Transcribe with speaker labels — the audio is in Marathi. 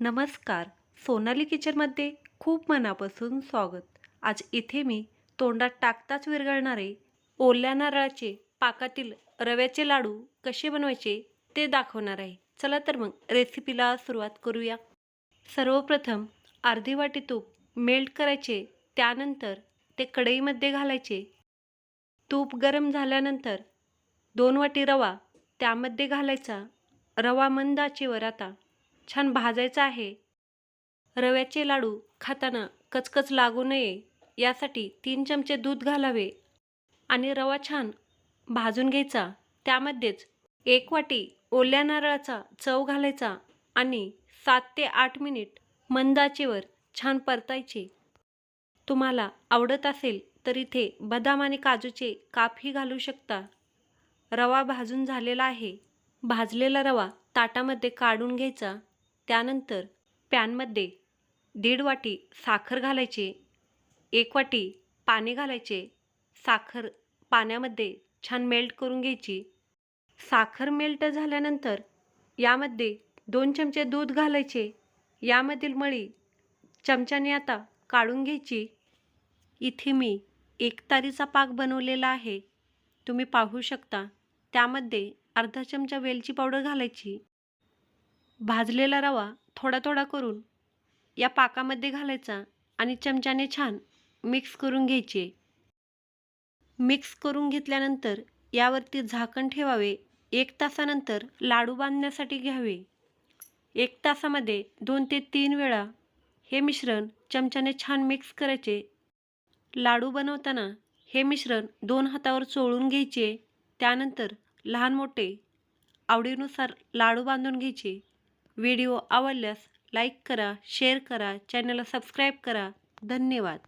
Speaker 1: नमस्कार. सोनाली किचनमध्ये खूप मनापासून स्वागत. आज इथे मी तोंडात टाकताच विरघळणारे ओल्या नारळाचे पाकातील रव्याचे लाडू कसे बनवायचे ते दाखवणार आहे. चला तर मग रेसिपीला सुरुवात करूया. सर्वप्रथम अर्धी वाटी तूप मेल्ट करायचे. त्यानंतर ते कढईमध्ये घालायचे. तूप गरम झाल्यानंतर दोन वाटी रवा त्यामध्ये घालायचा. रवा मंद आचेवर आता छान भाजायचा आहे. रव्याचे लाडू खाताना कचकच लागू नये यासाठी तीन चमचे दूध घालावे आणि रवा छान भाजून घ्यायचा. त्यामध्येच एक वाटी ओल्या नारळाचा चव घालायचा आणि सात ते आठ मिनिट मंदाचेवर छान परतायचे. तुम्हाला आवडत असेल तर इथे बदाम आणि काजूचे कापही घालू शकता. रवा भाजून झालेला आहे. भाजलेला रवा ताटामध्ये काढून घ्यायचा. त्यानंतर पॅनमध्ये दीड वाटी साखर घालायचे एक वाटी पाणी घालायचे साखर पाण्यामध्ये छान मेल्ट करून घ्यायची. साखर मेल्ट झाल्यानंतर यामध्ये दोन चमचे दूध घालायचे. यामधील मळी चमच्याने आता काढून घ्यायची. इथे मी एक तारीचा पाक बनवलेला आहे. तुम्ही पाहू शकता. त्यामध्ये अर्धा चमचा वेलची पावडर घालायची. भाजलेला रवा थोडा थोडा करून या पाकामध्ये घालायचा आणि चमच्याने छान मिक्स करून घ्यायचे. मिक्स करून घेतल्यानंतर यावरती झाकण ठेवावे. एक तासानंतर लाडू बांधण्यासाठी घ्यावे. एक तासामध्ये दोन ते तीन वेळा हे मिश्रण चमच्याने छान मिक्स करायचे. लाडू बनवताना हे मिश्रण दोन हातावर चोळून घ्यायचे. त्यानंतर लहान मोठे आवडीनुसार लाडू बांधून घ्यायचे. व्हिडिओ आवडल्यास लाईक करा शेअर करा चॅनलला सबस्क्राईब करा. धन्यवाद.